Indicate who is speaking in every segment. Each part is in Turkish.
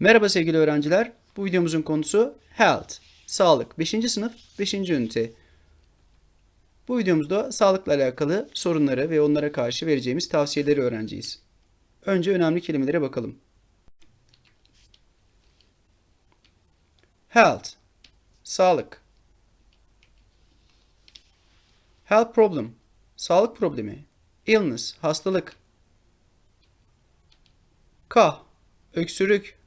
Speaker 1: Merhaba sevgili öğrenciler. Bu videomuzun konusu Health, sağlık. 5. sınıf 5. ünite. Bu videomuzda sağlıkla alakalı sorunları ve onlara karşı vereceğimiz tavsiyeleri öğreneceğiz. Önce önemli kelimelere bakalım. Health, sağlık. Health problem, sağlık problemi. Illness, hastalık. Kah, öksürük.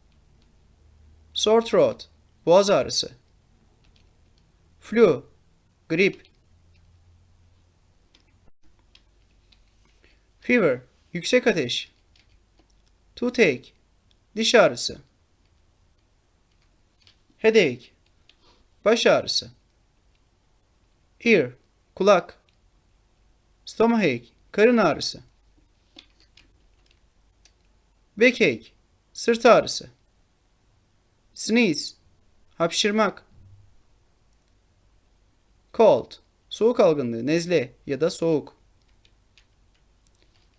Speaker 1: Sore throat, boğaz ağrısı. Flu, grip. Fever, yüksek ateş. Toothache, diş ağrısı. Headache, baş ağrısı. Ear, kulak. Stomachache, karın ağrısı. Backache, sırt ağrısı. Sneeze, hapşırmak. Cold, soğuk algınlığı, nezle ya da soğuk.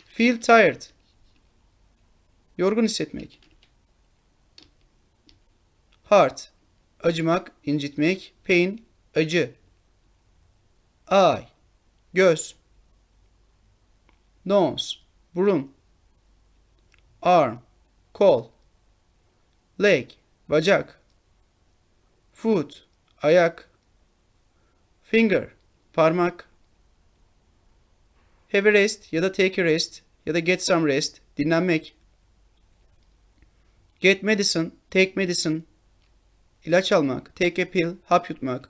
Speaker 1: Feel tired, yorgun hissetmek. Heart, acımak, incitmek, pain, acı. Eye, göz. Nose, burun. Arm, kol. Leg, bacak. Foot, ayak. Finger, parmak. Have a rest ya da take a rest ya da get some rest, dinlenmek. Get medicine, take medicine. İlaç almak, take a pill, hap yutmak.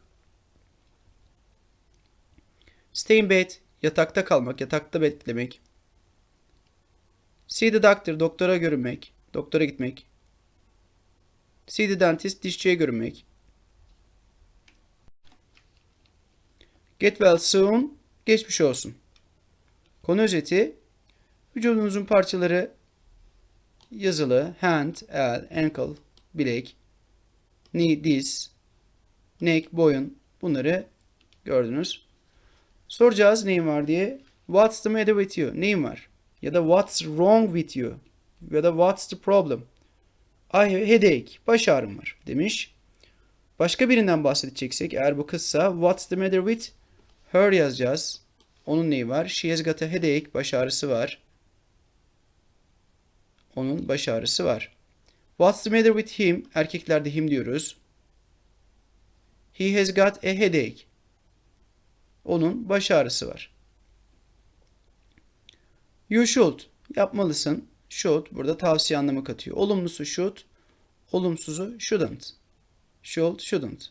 Speaker 1: Stay in bed, yatakta kalmak, yatakta beklemek. See the doctor, doktora görünmek, doktora gitmek. See dentist, dişçiye görünmek. Get well soon, geçmiş olsun. Konu özeti, vücudunuzun parçaları yazılı, hand, el, ankle, bilek, knee, diz, neck, boyun bunları gördünüz. Soracağız neyin var diye. What's the matter with you? Neyin var? Ya da what's wrong with you? Ya da what's the problem? I have headache. Baş ağrım var demiş. Başka birinden bahsedeceksek eğer bu kızsa what's the matter with her yazacağız. Onun neyi var? She has got a headache. Baş ağrısı var. Onun baş ağrısı var. What's the matter with him? Erkeklerde him diyoruz. He has got a headache. Onun baş ağrısı var. You should. Yapmalısın. Should burada tavsiye anlamı katıyor. Olumlusu should. Olumsuzu shouldn't. Should, shouldn't.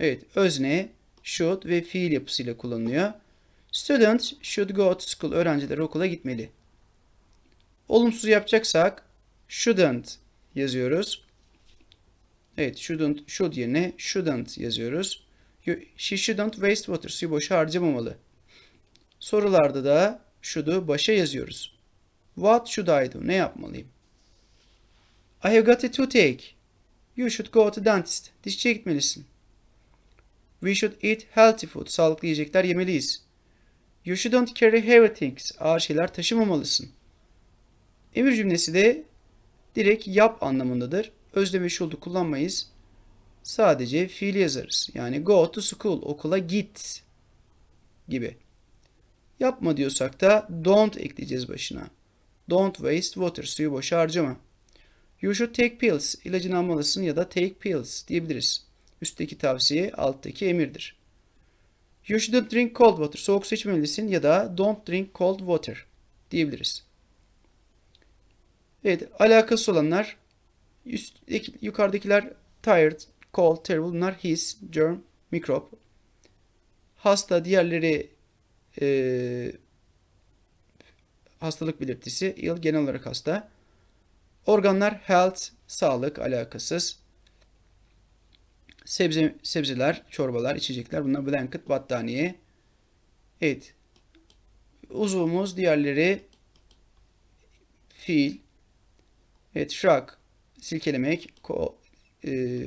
Speaker 1: Evet, özne should ve fiil yapısıyla kullanılıyor. Students should go to school. Öğrenciler okula gitmeli. Olumsuz yapacaksak shouldn't yazıyoruz. Evet, shouldn't, should yerine shouldn't yazıyoruz. She shouldn't waste water. Suyu boşa harcamamalı. Sorularda da should'u başa yazıyoruz. What should I do? Ne yapmalıyım? I have got a toothache. You should go to dentist. Dişçiye gitmelisin. We should eat healthy food. Sağlıklı yiyecekler yemeliyiz. You shouldn't carry heavy things. Ağır şeyler taşımamalısın. Emir cümlesi de direkt yap anlamındadır. Özde ve should'u kullanmayız. Sadece fiil yazarız. Yani go to school. Okula git gibi. Yapma diyorsak da don't ekleyeceğiz başına. Don't waste water. Suyu boşa harcama. You should take pills. İlacını almalısın ya da take pills diyebiliriz. Üstteki tavsiye alttaki emirdir. You shouldn't drink cold water. Soğuk su içmemelisin ya da don't drink cold water diyebiliriz. Evet, alakası olanlar üstteki, yukarıdakiler tired, cold, terrible bunlar his, germ, mikrop. Hasta diğerleri e, hastalık belirtisi, ill genel olarak hasta. Organlar health, sağlık, alakasız. Sebze, sebzeler, çorbalar, içecekler bunlar blanket, battaniye. Evet. Uzvumuz diğerleri fiil. Evet, shrug, silkelemek, kol, e,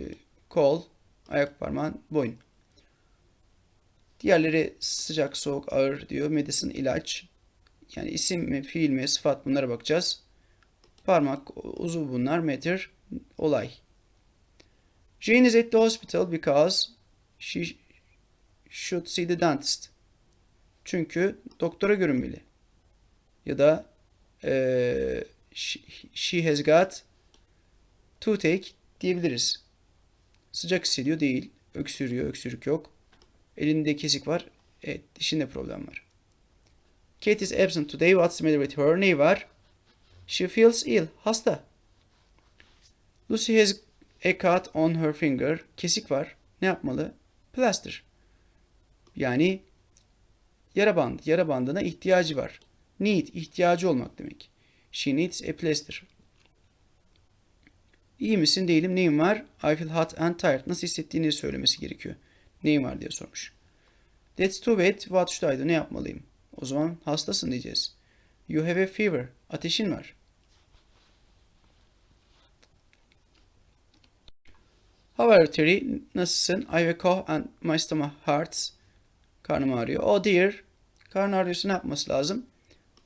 Speaker 1: kol ayak parmağın, boyun. Diğerleri sıcak, soğuk, ağır diyor. Medicine, ilaç. Yani isim mi, fiil mi, sıfat bunlara bakacağız. Parmak, uzuv bunlar. Matter, olay. Jane is at the hospital because she should see the dentist. Çünkü doktora görünmeli. Ya da eee, she, she has got toothache diyebiliriz. Sıcak hissediyor değil. Öksürüyor, öksürük yok. Elinde kesik var. Evet, dişinde problem var. Kate is absent today. What's the matter with her? Neyi var? She feels ill. Hasta. Lucy has a cut on her finger. Kesik var. Ne yapmalı? Plaster. Yani yara bandı. Yara bandına ihtiyacı var. Need, ihtiyacı olmak demek. She needs a plaster. İyi misin? Değilim. Neyim var? I feel hot and tired. Nasıl hissettiğini söylemesi gerekiyor. Neyim var diye sormuş. That's too bad. What should I do? Ne yapmalıyım? O zaman hastasın diyeceğiz. You have a fever. Ateşin var. How are you Terry? Nasılsın? I have a cough and my stomach hurts. Karnım ağrıyor. Oh dear. Karnı ağrıyorsa ne yapması lazım?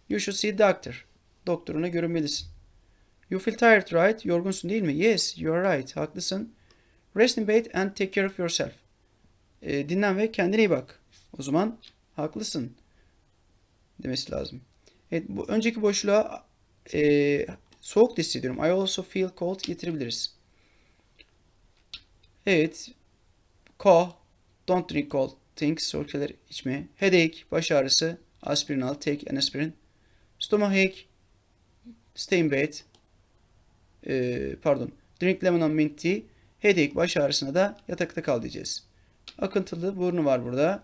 Speaker 1: You should see a doctor. Doktoruna görünmelisin. You feel tired, right? Yorgunsun değil mi? Yes, you are right. Haklısın. Rest in bed and take care of yourself. E, dinlen ve kendine iyi bak. O zaman haklısın demesi lazım. Evet, bu önceki boşluğa e, soğuk da hissediyorum. I also feel cold getirebiliriz. Evet. Cough. Don't drink cold things. Soğuk şeyler içme. Headache. Baş ağrısı. Aspirin al. Take an aspirin. Stomachache. Stay in bed. Ee, pardon. Drink lemon and mint tea. Headache. Baş ağrısına da yatakta kal diyeceğiz. Akıntılı burnu var burada.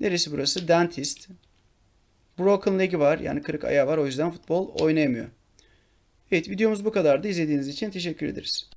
Speaker 1: Neresi burası? Dentist. Broken leg'i var. Yani kırık ayağı var. O yüzden futbol oynayamıyor. Evet videomuz bu kadardı. İzlediğiniz için teşekkür ederiz.